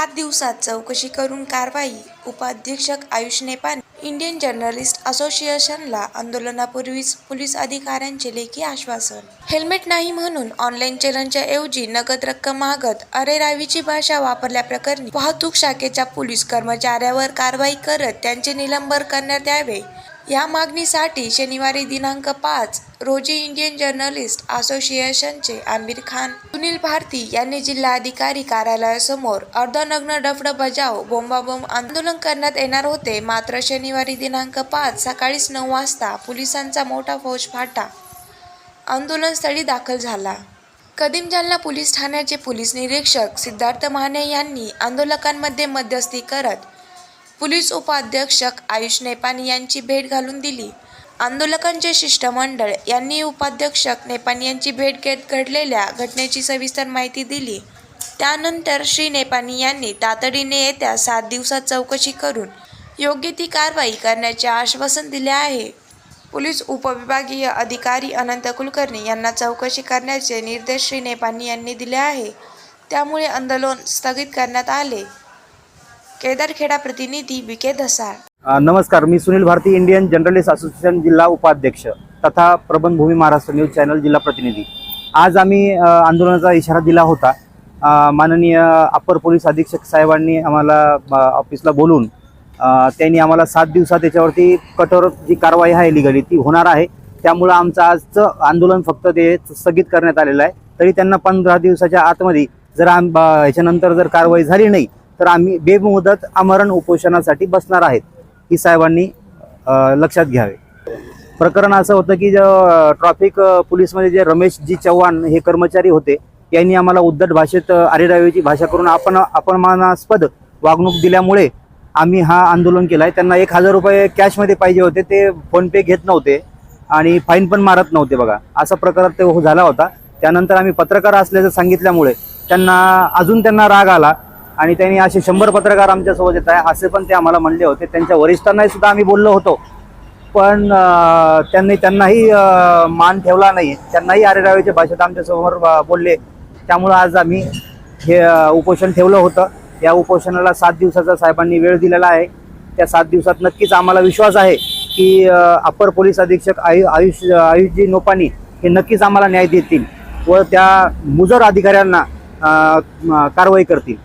सात दिवसात चौकशी करून कारवाई उपाधीक्षक आयुष नेपाने इंडियन जर्नलिस्ट असोसिएशनला आंदोलनापूर्वीच पोलीस अधिकाऱ्यांचे लेखी आश्वासन. हेल्मेट नाही म्हणून ऑनलाईन चलनच्या ऐवजी नगद रक्कम मागत अरेरावीची भाषा वापरल्याप्रकरणी वाहतूक शाखेच्या पोलीस कर्मचाऱ्यावर कारवाई करत त्यांचे निलंबन करण्यात यावे. या मागणीसाठी शनिवारी दिनांक पाच रोजी इंडियन जर्नलिस्ट असोसिएशनचे आमिर खान सुनील भारती यांनी जिल्हाधिकारी कार्यालयासमोर अर्धनग्न डफड बजाव बोंबाबोंब आंदोलन करण्यात येणार होते. मात्र शनिवारी दिनांक पाच सकाळीच नऊ वाजता पोलिसांचा मोठा फौजफाटा आंदोलनस्थळी दाखल झाला. कदीम जालना पोलीस ठाण्याचे पोलीस निरीक्षक सिद्धार्थ माने यांनी आंदोलकांमध्ये मध्यस्थी करत पोलीस उपाध्यक्षक आयुष नेपानी यांची भेट घालून दिली. आंदोलकांचे शिष्टमंडळ यांनी उपाध्यक्षक नेपानी यांची भेट घेत घडलेल्या घटनेची सविस्तर माहिती दिली. त्यानंतर श्री नेपानी यांनी तातडीने येत्या सात दिवसात चौकशी करून योग्य ती कारवाई करण्याचे आश्वासन दिले आहे. पोलीस उपविभागीय अधिकारी अनंत कुलकर्णी यांना चौकशी करण्याचे निर्देश श्री नेपानी यांनी दिले आहे. त्यामुळे आंदोलन स्थगित करण्यात आले. केदारखेडा प्रतिनिधी बी के धसाळ नमस्कार मी Sunil Bharati Indian journalist association जिल्हा उपाध्यक्ष तथा प्रबंधभूमी महाराष्ट्र न्यूज चॅनल जिल्हा प्रतिनिधी. आज आम्ही आंदोलनाचा इशारा दिला होता. माननीय अप्पर पोलीस अधीक्षक साहेबांनी आम्हाला ऑफिसला बोलून त्यांनी आम्हाला सात दिवसात त्याच्यावरती कठोर जी कारवाई आहे लिगली ती होणार आहे. त्यामुळं आमचं आजचं आंदोलन फक्त ते स्थगित करण्यात आलेलं आहे. तरी त्यांना पंधरा दिवसाच्या आतमध्ये जर आम ह्याच्यानंतर जर कारवाई झाली नाही तर आम्ही बेमुदत आमरण उपोषणासाठी बसणार आहेत ही साहेबांनी लक्षात घ्यावे. प्रकरण असं होतं की ट्रॉफिक ट्रॅफिक पोलीसमध्ये जे रमेश जी चव्हाण हे कर्मचारी होते यांनी आम्हाला उद्धट भाषेत अ, भाषा करून आपण अपमानास्पद वागणूक दिल्यामुळे आम्ही हा आंदोलन केलं आहे त्यांना एक हजार रुपये कॅशमध्ये पाहिजे होते ते फोनपे घेत नव्हते आणि फाईन पण मारत नव्हते बघा. असा प्रकार ते हो- झाला होता. त्यानंतर आम्ही पत्रकार असल्याचं सांगितल्यामुळे त्यांना अजून त्यांना राग आला. आणि त्यांनी असे शंभर पत्रकार आमच्यासोबत येत आहे. असे पण ते आम्हाला म्हणले होते. त्यांच्या वरिष्ठांनाही सुद्धा आम्ही बोललो होतो. पण त्यांनी त्यांनाही मान ठेवला नाही. त्यांनाही आरेरावीच्या भाषेत आमच्यासमोर बोलले. त्यामुळं आज आम्ही हे उपोषण ठेवलं होतं. या उपोषणाला सात दिवसाचा साहेबांनी वेळ दिलेला आहे. त्या सात दिवसात नक्कीच आम्हाला विश्वास आहे की अप्पर पोलीस अधीक्षक आयु आयुष आयुषजी नोपानी हे नक्कीच आम्हाला न्याय देतील व त्या मुजर अधिकाऱ्यांना कारवाई करतील.